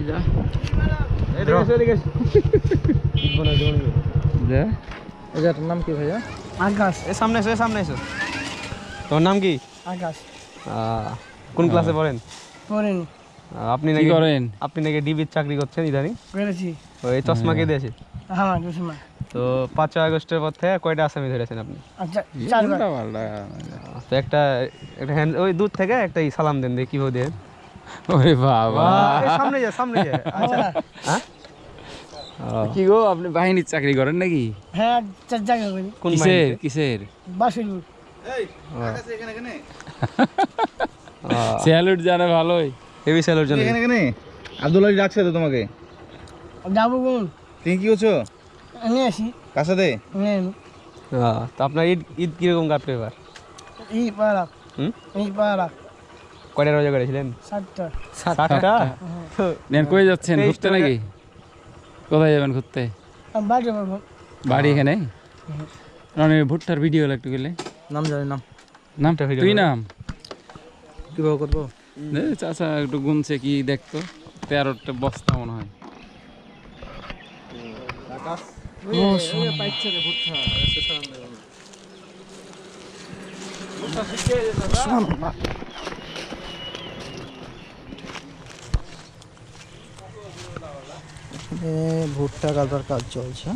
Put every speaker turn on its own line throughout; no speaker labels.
এই যা
এদিকে এসো, এদিকে এসো।
যে? এই জায়গাটার নাম কি ভাইয়া?
আকাশ।
এ সামনে এসো সামনে এসো। তোমার নাম কি?
আকাশ।
কোন ক্লাসে পড়েন?
পড়েনি।
আপনি নাকি
করেন?
আপনি নাকি ডিবির চাকরি করছেন ইদানিং?
করেছি।
ওই চশমা কে দিয়েছে
আমার দুসমা
তো পাঁচই আগস্টের পর থেকে কয়টা আসামি ধরেছেন আপনি?
আচ্ছা
তো একটা একটা ওই দূর থেকে একটা সালাম দেন দিয়ে কীভাবে দেন?
ওরে বাবা।
এই সামনে যা সামনে যা। আচ্ছা। হ্যাঁ?
কি গো আপনি বাহিনীর চাকরি করেন নাকি?
হ্যাঁ চার জায়গা করি।
কোন
কিসের
মাইন্ডে?
কিসের?
বাসুলপুর
আহ,
স্যালুট জানে ভালোই।
হেভি স্যালোর জন্য
এখানে এখানে। আব্দুল আলী ডাকছে তো তোমাকে।
যাব কোন?
তুমি কি করছ?
নিয়ে আসি।
আহ, তো আপনার ঈদ ঈদ কীরকম কাটবে এবার?
এই পাড়া।
হুম?
এই পাড়া।
কয়টা রোজা করেছিলেন? ষাটটা
নেন কই যাচ্ছেন? ঘুরতে নাকি? কোথায় যাবেন ঘুরতে? বাড়ি এখানে? মানে ভুট্টার ভিডিও একটু গেলে।
নাম জানি নাম।
নাম?
একটা
তুই। নাম?
কীভাবে করব
চাচা একটু গুনছে কি দেখতো? তেরোটা বস্তা মনে হয়।
ভুট্টা। কাটার কাজ চলছে।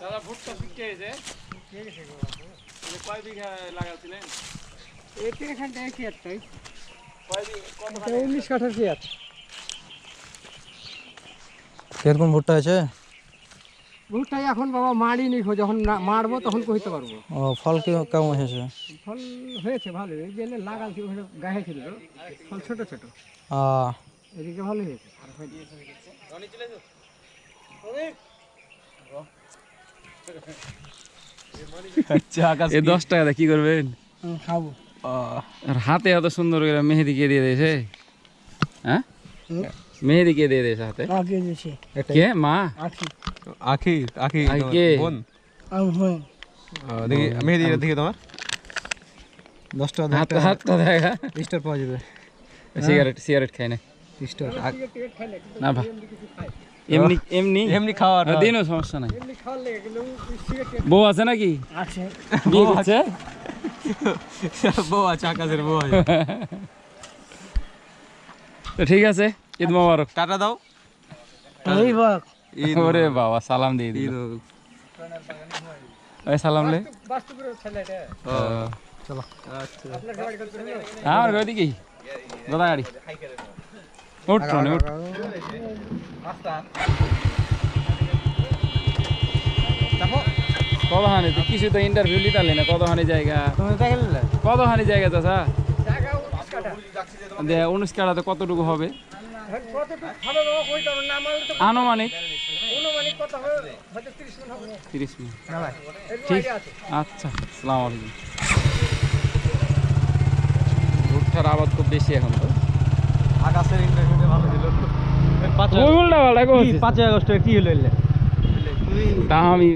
দাদা ভুট্টা শিখে এসে কয় বিঘা
উনিশ কাঠার কি আছে কীরকম ভুট্টা আছে?
ভুট্টাই এখন বাবা মারিনি যখন মারবো তখন কইতে পারব।
ও ফল কি কেমন এসেছে
ফল হয়েছে ভালো এই যে লাগাল কি গায়ে ছিল ফল ছোট ছোট। এদিকে ভালো হয়েছে
এ দশ টাকাতে কি করবেন?
হুম, খাব।
আর হাতে এত সুন্দর করে মেহেদি কে দিয়ে দিয়েছে? হ্যাঁ?
হুম।
মেহেদি কে দিয়ে দিয়েছে হাতে
আগে দিয়েছি
কে মা
আখি
আখি আখি
আখি
তোমার
কে?
বোন
আমি বোন
আহ, দেখি মেহেদি দেখি তোমার
দশ টাকা
হাত হাতটা দেখা
স্টার পাওয়া যাবে
সিগারেট সিগারেট খাই না
স্টার
না ভা এমনি এমনি
এমনি খাওয়ার
আর দিনও সমস্যা নাই বউ আছে নাকি
আছে
বিয়ে করছে
বউ আছে আকাশের বউ আছে
তো ঠিক আছে ঈদ মোবারক।
টাটা দাও।
এই বাক
ঈদ
ওরে বাবা সালাম দিয়ে
ঈদ
ওই সালাম লে।
চলো।
আমার ঘর দিকেই দাদা গাড়ি। উঠ উঠ। কতখানি তুই কিছু তো ইন্টারভিউ লিতালি না কতখানি জায়গা? কতখানি জায়গা চাচা? দে উনিশ কাটাতে কতটুকু হবে? আনুমানিক। তিরিশ মিনিট ঠিক। আচ্ছা সালাম আলাইকুম। ভুট্টার আবাদ খুব বেশি এখন তো।
আকাশের ইন্টারভিউতে ভালো ছিল পাঁচই আগস্টে কি হলো
আমি